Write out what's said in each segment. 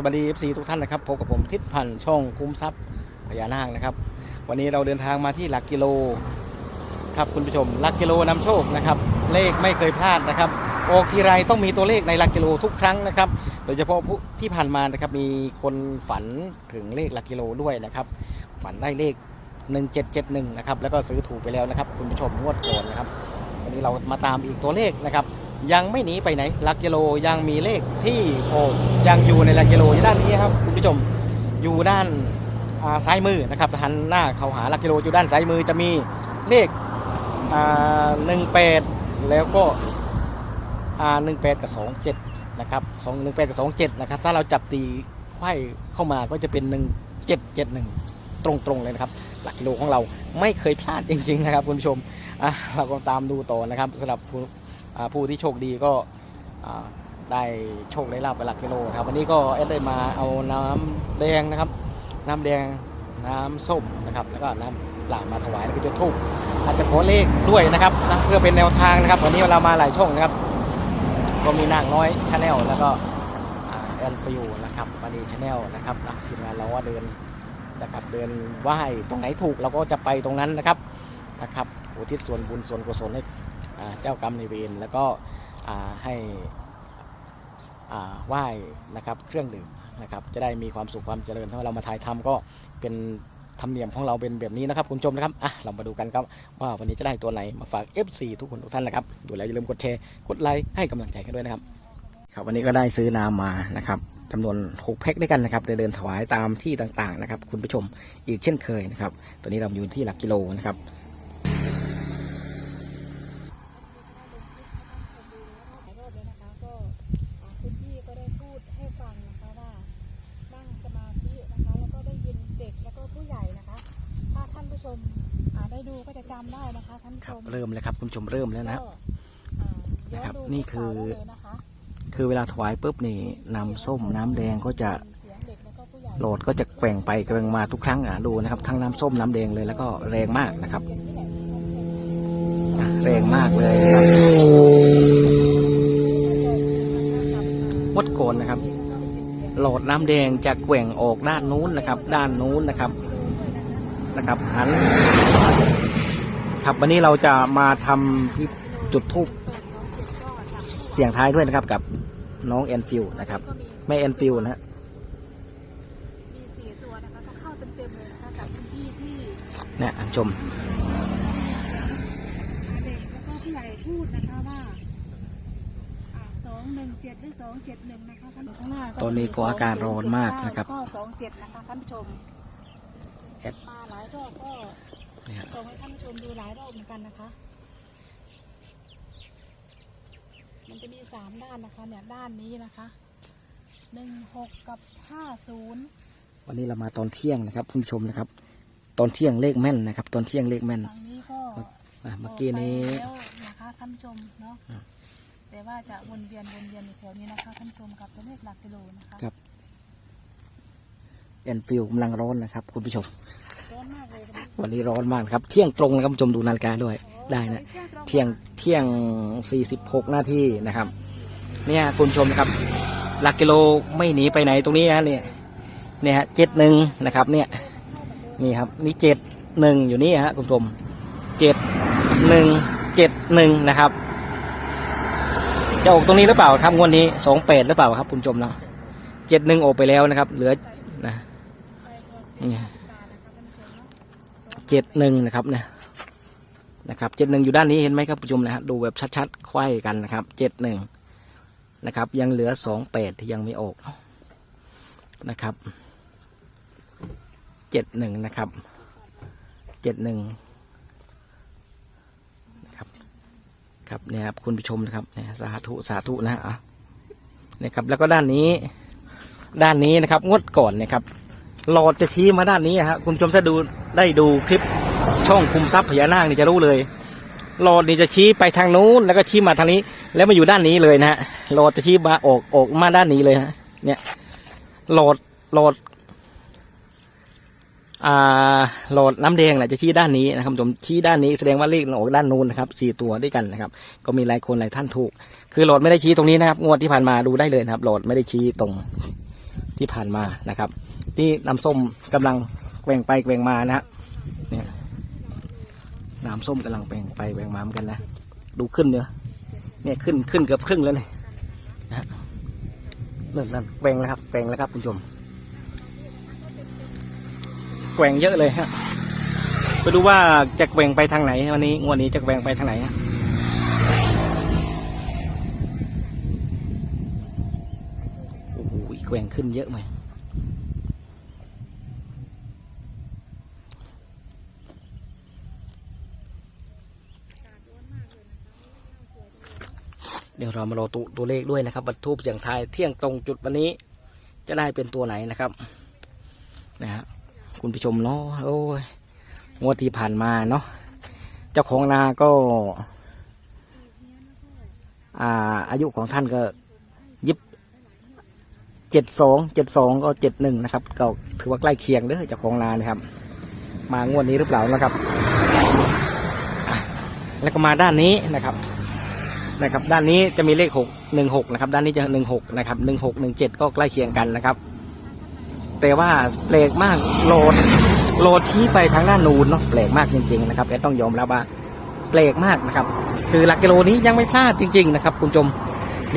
สวัสดี FC ทุกท่านนะครับพบกับผมทิศพันธ์ช่องคุ้มทรัพย์พญานาคนะครับ วันนี้เราเดินทางมาที่หลักกิโลครับคุณผู้ชม หลักกิโลนำโชคนะครับ เลขไม่เคยพลาดนะครับออกทีไรต้องมีตัวเลขในหลักกิโลทุกครั้งนะครับโดยเฉพาะผู้ที่ผ่านมานะครับมีคนฝันถึงเลขหลักกิโลด้วยนะครับ ฝันได้เลข 1771นะครับแล้วก็ซื้อถูกไปแล้วนะครับ คุณผู้ชมงวดก่อนนะครับ วันนี้เรามาตามอีกตัวเลขนะครับ ยังไม่หนีไปไหนหลักกิโลยังมีเลขที่โอยังอยู่ในหลักกิโลอยู่ด้านนี้ครับคุณผู้ชมอยู่ด้านาซ้ายมือนะครับหันหน้าเขาหาหลักกิโลอยู่ด้านซ้ายมือจะมีเลขหนึ่งแปดแล้วก็หนึ่งแปดกับสองเจ็ดนะครับสองหนึ่งแปดกับสองเจ็ดนะครับถ้าเราจับตีไขว้เข้ามาก็จะเป็นหนึ่งเจ็ดเจ็ดหนึ่งตรงๆเลยนะครับ หลักกิโลของเราไม่เคยพลาดจริง ๆ นะครับคุณผู้ชมเราก็ตามดูต่อนะครับสำหรับ ผู้ที่โชคดีก็ได้โชคได้ลาบไปหลักกิโลครับวันนี้ก็เอสได้มาเอาน้ำแดงนะครับ น้ำแดงน้ำส้มนะครับ แล้วก็น้ำเปลามาถวายแล้วก็จุดธูปอาจจะขอเลขด้วยนะครับนะเพื่อเป็นแนวทางนะครับ วันนี้เรามาหลายช่องนะครับ ก็มีนางน้อยชาแนลแล้วก็แอนฟิวนะครับมาดีชาแนลนะครับนะทีมงานเราว่าเดินนะครับเดินไหว้ตรงไหนถูกเราก็จะไปตรงนั้นนะครับนะครับอุทิศส่วนบุญส่วนกุศลให้ เจ้ากรรมในายเวรแล้วก็ให้ไหว้นะครับเครื่องดื่มนะครับจะได้มีความสุขความเจริญถ้าเรามาถ่ายทำก็เป็นธรรมเนียมของเราเป็นแบบนี้นะครับคุณชมนะครับอะเรามาดูกันครับว่าวันนี้จะได้ตัวไหนมาฝาก FC ทุกคนทุกท่านนะครับดูแล้วอย่าลืมกดแชร์กดไลค์ให้กำลังใจกันด้วยนะครับครับวันนี้ก็ได้ซื้อน้ำมานะครับจำนวน6แพ็คด้วยกันนะครับได้เดินถวายตามที่ต่างๆนะครับคุณผู้ชมอีกเช่นเคยนะครับตัวนี้เราอยู่ที่หลักกิโลนะครับ หลายรอบแล้วนะคะก็อ่าคุณพี่ก็ได้พูดให้ฟังนะคะว่านั่งสมาธินะคะแล้วก็ได้ยินเด็กแล้วก็ผู้ใหญ่นะคะ ถ้าท่านผู้ชมอ่าได้ดูก็จะจำได้นะคะท่านผู้ ค ช รับ มเริ่มเลยครับคุณผู้ชมเริ่มแล้วนะครับก็อ่าย้อนะครับดูนี่คือได้เลยนะคะคือเวลาถวายปุ๊บนี่น้ำส้มน้ำแดงก็จะเสียงเด็กแล้วก็ผู้ใหญ่โหลดก็จะแกว่งไปแกว่งมาทุกครั้งอะดูนะครับ ทั้งน้ำส้มน้ำแดงเลยแล้วก็แรงมากนะครับอะแรงมากเลยครับมดโกนนะครับหลอดน้ำแดงจะแกว่งออกด้านนู้นนะครับ ด้านนู้นนะครับนะครับหัน ครับ วันนี้เราจะมาทำที่จุดทูปเสียงท้ายด้วยนะครับกับน้องแอนฟิลนะครับแม่แอนฟิลนะฮะมีสี่ตัวนะคะก็เข้าเต็มๆเลยนะคะจากคุณพี่ที่เนี่ยท่านผู้ชมเด็กแล้วก็ผู้ใหญ่พูดนะคะว่าสองหนึ่งเจ็ดหรือสองเจ็ดหนึ่งนะคะท่านข้างหน้าตอนนี้ก็อาการร้อนมากนะครับก็สองเจ็ดนะคะท่านผู้ชมแอดมาหลายรอบก็เนี่ย ส่งให้ท่านผู้ชมดูหลายรอบเหมือนกันนะคะ มันจะมีสามด้านนะคะเนี่ยด้านนี้นะคะหนึ่งหกกับห้าศูนย์วันนี้เรามาตอนเที่ยงนะครับคุณผู้ชมนะครับ ตอนเที่ยงเลขแม่นนะครับ ตอนเที่ยงเลขแม่นฝั่งนี้ก็อะเมื่อกี้นี้ออกไปแล้วนะคะท่านผู้ชมเนาะแต่ว่าจะวนเวียนวนเวียนอยู่แถวนี้นะคะท่านผู้ชมกับตัวเลขหลักกิโลนะคะ ครับแอนฟิลกำลังร้อนนะครับ คุณผู้ชม วันนี้ร้อนมากครับ เที่ยงตรงนะครับคุณชมดูนาฬิกาด้วยได้นะเที่ยงเที่ยง 46 นาทีนะครับ เนี่ยคุณชมครับ หลักกิโลไม่หนีไปไหนตรงนี้ฮะเนี่ยเนี่ยฮะเจ็ดหนึ่งนะครับ เนี่ยนี่ครับนี่เจ็ดหนึ่งอยู่นี่ฮะคุณชมเจ็ดหนึ่งเจ็ดหนึ่งนะครับจะออกตรงนี้หรือเปล่าครับงวดนี้สองแปดหรือเปล่าครับ คุณชมเนาะเจ็ดหนึ่งออกไปแล้วนะครับ เหลือนะเนี่ย เจ็ดหนึ่งนะครับเนี่ยนะครับเจ็ดหนึ่งอยู่ด้านนี้เห็นไหมครับผู้ชมนะฮะดูแบบชัดๆไขว้กันนะครับเจ็ดหนึ่งนะครับ ยังเหลือสองแปดที่ยังไม่ออกนะครับเจ็ดหนึ่งนะครับเจ็ดหนึ่งนะครับครับเนี่ยครับคุณผู้ชมนะครับเนี่ยสาธุสาธุนะฮะอะเนี่ยครับแล้วก็ด้านนี้ด้านนี้นะครับงวดก่อนเนี่ยครับ หลอดจะชี้มาด้านนี้ฮะคุณผู้ชมถ้าดูได้ดูคลิปช่องคุมทรัพย์พญานาคนี่จะรู้เลยหลอดนี่จะชี้ไปทางนู้นแล้วก็ชี้มาทางนี้ แล้วมาอยู่ด้านนี้เลยนะฮะหลอดจะชี้มาออกออกมาด้านนี้เลยฮะเนี่ยหลอดหลอดอ่าหลอดน้ำแดงแหละจะชี้ด้านนี้นะครับผมชี้ด้านนี้แสดงว่าเลขออกด้านนู้นนะครับสี่ตัวด้วยกันนะครับ ก็มีหลายคนหลายท่านถูก คือหลอดไม่ได้ชี้ตรงนี้นะครับ งวดที่ผ่านมาดูได้เลยนะครับหลอดไม่ได้ชี้ตรงที่ผ่านมานะครับ ที่น้ำส้มกำลังแกว่งไปแกว่งมานะฮะเนี่ยน้ำส้มกำลังแกว่งไปแกว่งมาเหมือนกันนะดูขึ้นเนอะเนี่ยขึ้นขึ้นเกือบครึ่งแล้วเนี่ยนะฮะนั่นนั่นแกว่งแล้วครับแกว่งแล้วครับคุณผู้ชมแกว่งเยอะเลยฮะไปดูว่าจะแกว่งไปทางไหนวันนี้งวดนี้จะแกว่งไปทางไหนฮะแกว่งขึ้นเยอะไหม เดี๋ยวเรามารอตัวตัวเลขด้วยนะครับบัตรทูบเสียงทายเที่ยงตรงจุดวันนี้ จะได้เป็นตัวไหนนะครับนะฮะคุณผู้ชมเนาะโอ้ยงวดที่ผ่านมาเนาะเจ้าของนาก็ อ่า อายุของท่านก็ยิบเจ็ดสองเจ็ดสองก็เจ็ดหนึ่งนะครับ ก็ถือว่าใกล้เคียงเด้อเจ้าของนานะครับ มางวดนี้หรือเปล่านะครับ แล้วก็มาด้านนี้นะครับ นะครับ ด้านนี้จะมีเลขหกหนึ่งหกนะครับ ด้านนี้จะหนึ่งหกนะครับหนึ่งหกหนึ่งเจ็ดก็ใกล้เคียงกันนะครับ แต่ว่าแปลกมากโหลดโหลดที่ไปทางด้านนูนเนาะแปลกมากจริงๆนะครับแอดต้องยอมรับว่าแปลกมากนะครับ คือหลักกิโลนี้ยังไม่พลาดจริง ๆ นะครับ คุณผู้ชม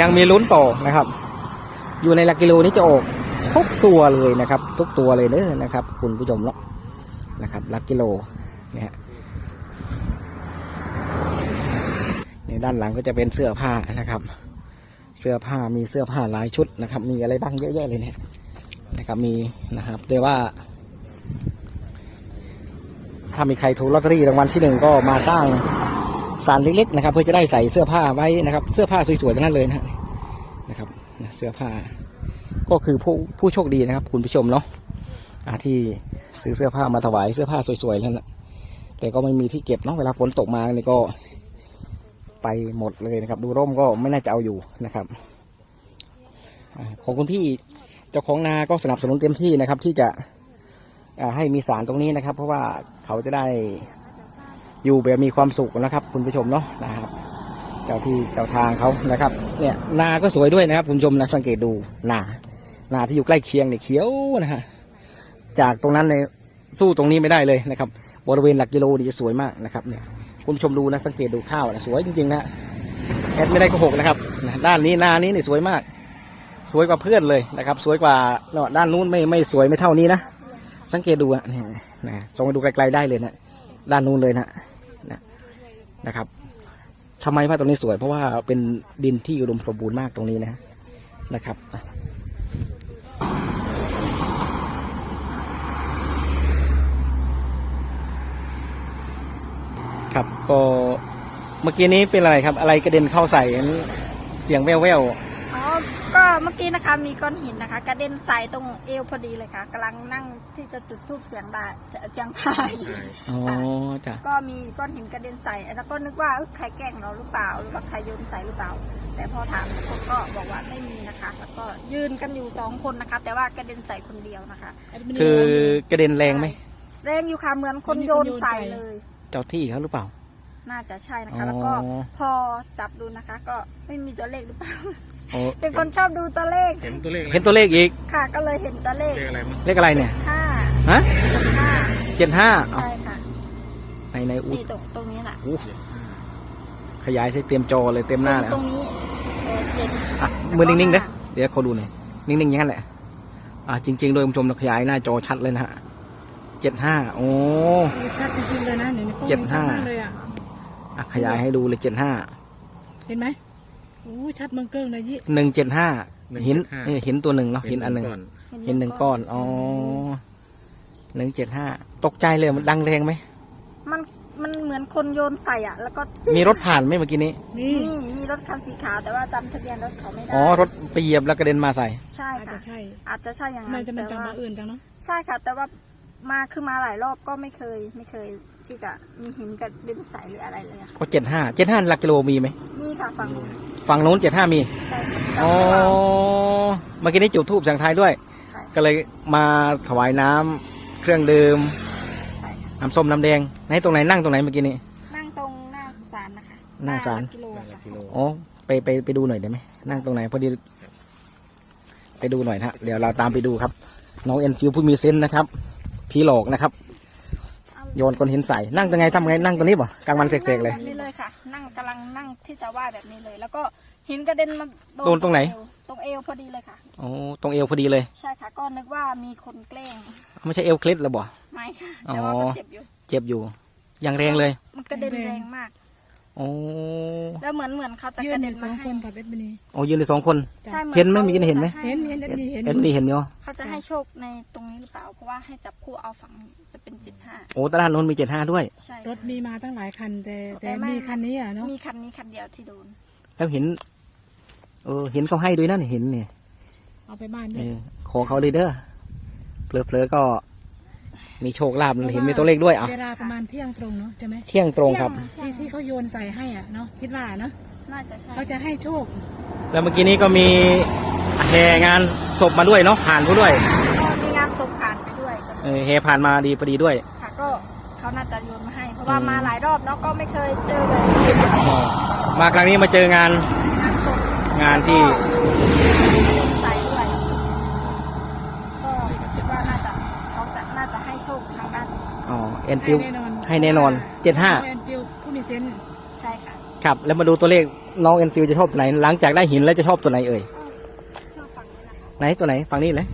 ยังมีลุ้นต่อนะครับ อยู่ในหลักกิโลนี้จะออกทุกตัวเลยนะครับ ทุกตัวเลยเด้อนะครับ คุณผู้ชมเนาะนะครับหลักกิโลนี่ฮะในด้านหลังก็จะเป็นเสื้อผ้านะครับ เสื้อผ้ามีเสื้อผ้าหลายชุดนะครับ มีอะไรบ้างเยอะแยะเลยเนี่ยนะครับมีนะครับแต่ว่า ถ้ามีใครถูกลอตเตอรี่รางวัลที่หนึ่งก็มาสร้างสารเล็กๆนะครับ เพื่อจะได้ใส่เสื้อผ้าไว้นะครับ เสื้อผ้าสวยๆทั้งนั้นเลยนะนะครับเสื้อผ้าก็คือผู้ผู้โชคดีนะครับ คุณผู้ชมเนาะที่ซื้อเสื้อผ้ามาถวายเสื้อผ้าสวยๆแล้วนะแต่ก็ไม่มีที่เก็บเนาะเวลาฝนตกมานี่ก็ ไปหมดเลยนะครับ ดูร่มก็ไม่น่าจะเอาอยู่นะครับของคุณพี่เจ้าของนาก็สนับสนุนเต็มที่นะครับ ที่จะให้มีสารตรงนี้นะครับ เพราะว่าเขาจะได้อยู่แบบมีความสุขนะครับ คุณผู้ชมเนาะนะครับ เจ้าที่เจ้าทางเขานะครับ เนี่ยนาก็สวยด้วยนะครับ คุณผู้ชมนะสังเกตดูนานาที่อยู่ใกล้เคียงเนี่ยเขียวนะฮะจากตรงนั้นเนี่ยสู้ตรงนี้ไม่ได้เลยนะครับ บริเวณหลักกิโลนี่จะสวยมากนะครับเนี่ย คุณชมดูนะสังเกตดูข้าวนะสวยจริงๆนะแอดไม่ได้โกหกนะครับด้านนี้นานี้นี่สวยมาก สวยกว่าเพื่อนเลยนะครับ สวยกว่าเนาะด้านนู้นไม่ไม่สวยไม่เท่านี้นะสังเกตดูอะเนี่นะส่องดูไกลๆได้เลยนะด้านนู้นเลยนะนะนะครับทำไมว่าตรงนี้สวย เพราะว่าเป็นดินที่อุดมสมบูรณ์มากตรงนี้นะนะครับ ครับก็เมื่อกี้นี้เป็นอะไรครับ อะไรกระเด็นเข้าใส่เห็นเสียงแว่วอ๋อ ก็เมื่อกี้นะคะมีก้อนหินนะคะ กระเด็นใส่ตรงเอวพอดีเลยค่ะกำลังนั่งที่จะจุดทูบเสียงดาเจียงทายๆอ๋อจ้ะก็มีก้อนหินกระเด็นใส่แล้วก็นึกว่าเอ้ยใครแกล้งเราหรือเปล่า หรือว่าใครโยนใส่หรือเปล่า แต่พอถามเขาก็บอกว่าไม่มีนะคะ แล้วก็ยืนกันอยู่สองคนนะคะ แต่ว่ากระเด็นใส่คนเดียวนะคะ คือกระเด็นแรงไหม แรงอยู่ค่ะเหมือนคนโยนใส่เลย เจ้าที่เขาหรือเปล่า น่าจะใช่นะอ๋คะอแล้วก็พอจับดูนะคะ ก็ไม่มีตัวเลขหรือเปล่า โอ้เป็นคนชอบดูตัวเลขเห็นตัวเลขอะไรเห็นตัวเลขอีก ค่ะ ก็เลยเห็นตัวเลขเลขอะไรมั้งเลขอะไรเนี่ยห้าฮะห้าเจ็ดห้าใช่ค่ะในในอู้นี่ตรงตรงนี้แหละอู้ขยายใส่เต็มจอเลยเต็มหน้าเลยตรงนี้เออเจ็ด อะมือนิ่งๆนะเดี๋ยวเขาดูหน่อยนิ่งๆอย่างนั้นแหละอะจริงๆโดยคุณผู้ชมเราขยายหน้าจอชัดเลยนะฮะเจ็ดห้าโอ้ ชัดจริงๆเลยนะ เดี๋ยวนี้กล้องเจ็ดห้าชัมกเลยอะอะขยายให้ดูเลยเจ็ดห้าเห็นไหมโอ้ชัดเมืองเกิ้งเลยยี่หนึ่งเจ็ดห้าเห็นเออเห็นตัวหนึ่งเนาะเห็นอันหนึ่งก่อนเห็นหนึ่งก้อนอ๋อหนึ่งเจ็ดห้าตกใจเลยมันดังแรงไหมมันมันเหมือนคนโยนใส่อะ แล้วก็จิ๊บมีรถผ่านไหมเมื่อกี้นี้นี่นี่มีรถคันสีขาวแต่ว่าจำทะเบียนรถเขาไม่ได้อ๋อรถไปเหยียบแล้วกระเด็นมาใส่ใช่อาจค่ะจะใช่ อาจจะใช่อย่างทำไมนั้นจะมันแต่จำว่ามาอื่นจังเนาะใช่ค่ะ แต่ว่ามาคือมาหลายรอบก็ไม่เคยไม่เคย ที่จะมีหินกระเด็นใส่หรืออะไรเลยอะค่ะก็เจ็ดห้าเจ็ดห้าหลักกิโลมีไหมนี่ค่ะฝั่งนู้นฝั่งนู้นเจ็ดห้ามี ใช่ค่ะอ๋อเมื่อกี้นี้จุดทูบสังทายด้วย ใช่ก็เลยมาถวายน้ำเครื่องดื่มใช่ค่ะน้ำส้มน้ำแดงไหนตรงไหนนั่งตรงไหนเมื่อกี้นี้ นั่งตรงหน้าศาลนะคะหน้าศาล กิโลหลักค่ะกิโลอ๋อไปไปไปดูหน่อยได้ไหมนั่งตรงไหนพอดี ไปดูหน่อยนะฮะเดี๋ยวเราตามไปดูครับ น้องเอ็นฟิวผู้มีเซนส์นะครับ ผีหลอกนะครับ โยนก้อนหินใส่ นั่งตรงไงทำไงนั่งตรงนี้ป่ะกลางวันเสกๆเลย แบบนี้เลยค่ะ นั่งกำลังนั่งที่จะว่าแบบนี้เลย แล้วก็หินกระเด็นมาโดนตรงไหน เอวตรงเอวพอดีเลยค่ะ โอ้ตรงเอวพอดีเลย ใช่ค่ะ ก็นึกว่ามีคนแกล้งไม่ใช่เอวเคล็ดแล้วบ่ ไม่ค่ะอ๋อแต่ว่ามันเจ็บอยู่ เจ็บอยู่ อย่างแรงเลย มันกระเด็นแรงมาก โอ้แล้วเหมือนเหมือนเขาจะยืกนระอเด็นยู่สอมางคให้นกับเอ็ดมินีโอ้ยืนในสองคน ใช่เห็นไหมขาเมื่อกี้เห็นไหมจะเห็นเห็นเอ็ดมินีเห็นเอ็นนี่เห็นอยู่เขาจะให้โชคในตรงนี้หรือเปล่า เพราะว่าให้จับคู่เอาฝั่งจะเป็นจิตห้าโอ้ตลาดนนท์มีเจ็ดห้าด้วย ใช่รถมีมาตั้งหลายคัน แต่แต่แต่ไม่มีคันนี้อะเนาะมีคันนี้คันเดียวที่โดน แล้วเห็น เออ เห็นเขาให้ด้วยนะเห็นเนี่ยเอาไปบ้านเอด้วยอขอเขาเลยเด้อเพลอๆก็ มีโชคลาภเห็นมีตัวเลขด้วยอะเวลาประมาณเที่ยงตรงเนาะใช่ไหมเที่ยงตรงครับ ที่ที่เขาโยนใส่ให้อะเนาะคิดว่าเนาะน่าจะใช่เขาจะให้โชค แล้วเมื่อกี้นี้ก็มีแห่งานศพมาด้วยเนาะผ่านเขาด้วยก็มีงานส่งผ่านไปด้วยเออแห่ผ่านมาดีพอดีด้วยค่ะก็เขาน่าจะโยนมาให้ เพราะว่ามาหลายรอบเนาะก็ไม่เคยเจอเลยอ๋อมาครั้งนี้มาเจอ งานงานส่งงานที่ ใส่ด้วยก็คิดว่าน่าจะเขาจะน่าจะให้ โชคทางด้านนี้อ๋อเอ็นฟิลให้แน่นอนให้แน่นอนเจ็ดห้าเอ็นฟิลผู้มีเซนส์ใช่ค่ะครับ แล้วมาดูตัวเลขน้องเอ็นฟิลจะชอบตัวไหน หลังจากได้หินแล้วจะชอบตัวไหนเอ่ยชอบฝั่งนี้นะคะไหนตัวไหนฝั่งนี้เลย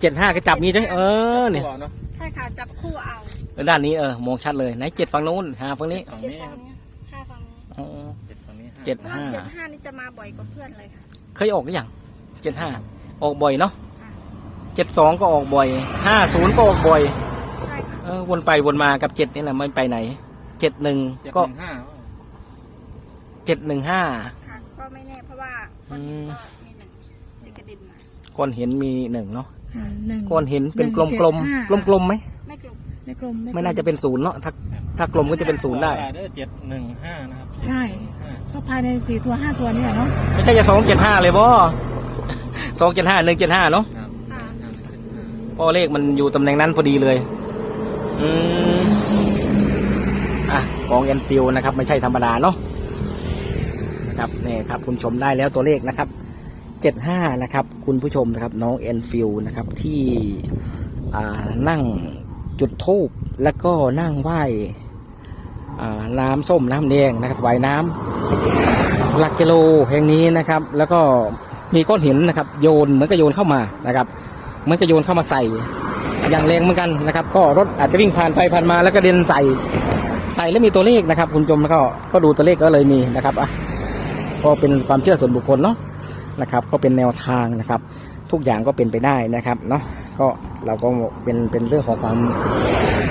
เจ็ดห้าก็จับนี้ด้วยเออเนี่ยใช่ค่ะจับคู่เอาแล้วด้านนี้เออมองชัดเลยไหนเจ็ดฝั่งนู้นห้าฝั่งนี้เจ็ดฝั่งนี้ห้าฝั่งนี้อ๋อเจ็ดฝั่งนี้ห้าเจ็ดว่าห้าเจ็ดห้านี่จะมาบ่อยกว่าเพื่อนเลยค่ะเคยออกหรือยังเจ็ดห้าออกบ่อยเนาะ เจ็ดสองก็ออกบ่อยห้าศูนย์ก็ออกบ่อยใช่ค่ะเออวนไปวนมากับเจ็ดนี่แหละมันไปไหนเจ็ดหนึ่งเจ็ดก็หนึ่งห้าเจ็ดหนึ่งห้า ค่ะก็ไม่แน่เพราะว่าคนนี้ก็มีหนึ่งที่กระดิ่งมาก้อนเห็นมีหนึ่งเนาะอ่าหนึ่ง ก้อนเห็นเป็นกลมกลมหนึ่งกลเจ็มดกลมๆไหมไม่กลุ่มไม่กลมไม่น่าจะเป็นศูนย์เนาะถ้าถ้ากลมก็จะเป็นศูนย์ได้เด้อเจ็ดหนึ่งห้านะครับใช่ห้าก็ภายในสี่ตัวห้าตัวเนี่ยเนาะไม่ใช่จะสองเจ็ดห้าเลยบ่สองเจ็ดห้าหนึ่งเจ็ดห้าเนาะครับค่ะ เพราะเลขมันอยู่ตำแหน่งนั้นพอดีเลย อืมอะของเอ็นฟิลนะครับ ไม่ใช่ธรรมดาเนาะนะครับนี่ครับ คุณชมได้แล้วตัวเลขนะครับเจ็ดห้านะครับ คุณผู้ชมนะครับ น้องเอ็นฟิลนะครับที่อ่านั่งจุดทูบแล้วก็นั่งไหว้อ่าน้ำส้มน้ำแดงนะครับถวายน้ำหลักกิโลแห่งนี้นะครับ แล้วก็มีก้อนหินนะครับ โยนเหมือนกับโยนเข้ามานะครับ เหมือนกับโยนเข้ามาใส่ อย่างแรงเหมือนกันนะครับ ก็รถอาจจะวิ่งผ่านไปผ่านมาแล้วก็เด็นใส่ใส่แล้วมีตัวเลขนะครับ คุณผู้ชมแล้วก็ก็ดูตัวเลขก็เลยมีนะครับอะก็เป็นความเชื่อส่วนบุคคลเนาะนะครับ ก็เป็นแนวทางนะครับ ทุกอย่างก็เป็นไปได้นะครับเนาะก็เราก็เป็นเป็นเรื่องของความ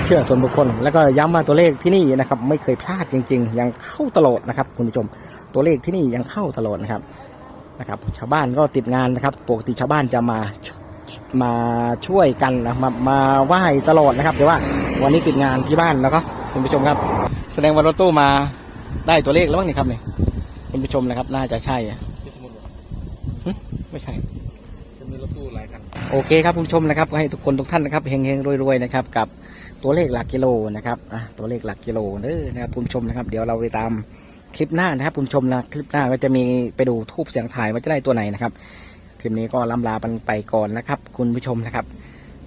เชื่อส่วนบุคคล แล้วก็ย้ำว่าตัวเลขที่นี่นะครับ ไม่เคยพลาดจริง ๆ ยังเข้าตลอดนะครับ คุณผู้ชมตัวเลขที่นี่ยังเข้าตลอดนะครับนะครับ ชาวบ้านก็ติดงานนะครับ ปกติชาวบ้านจะมา มาช่วยกันนะมามาไหว้ตลอดนะครับแต่ว่าวันนี้ติดงานที่บ้านแล้วก็คุณผู้ชมครับ แสดงว่ารถตู้มาได้ตัวเลขแล้วบ้างนี่ครับนี่คุณผู้ชมนะครับ น่าจะใช่อะที่สมุทรไม่ใช่ จะมีรถตู้หลายคัน โอเคครับคุณผู้ชมนะครับก็ให้ทุกคนทุกท่านนะครับเฮงๆรวยๆนะครับกับตัวเลขหลักกิโลนะครับอะตัวเลขหลักกิโลเด้อนะครับคุณผู้ชมนะครับ เดี๋ยวเราไปตามคลิปหน้านะครับคุณผู้ชมนะคลิปหน้าก็จะมีไปดูทูบเสียงถ่ายว่าจะได้ตัวไหนนะครับ คลิปนี้ก็ลำลากันไปก่อนนะครับ คุณผู้ชมนะครับ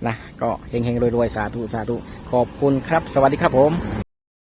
นะก็เฮงๆรวยๆ สาธุสาธุขอบคุณครับ สวัสดีครับผม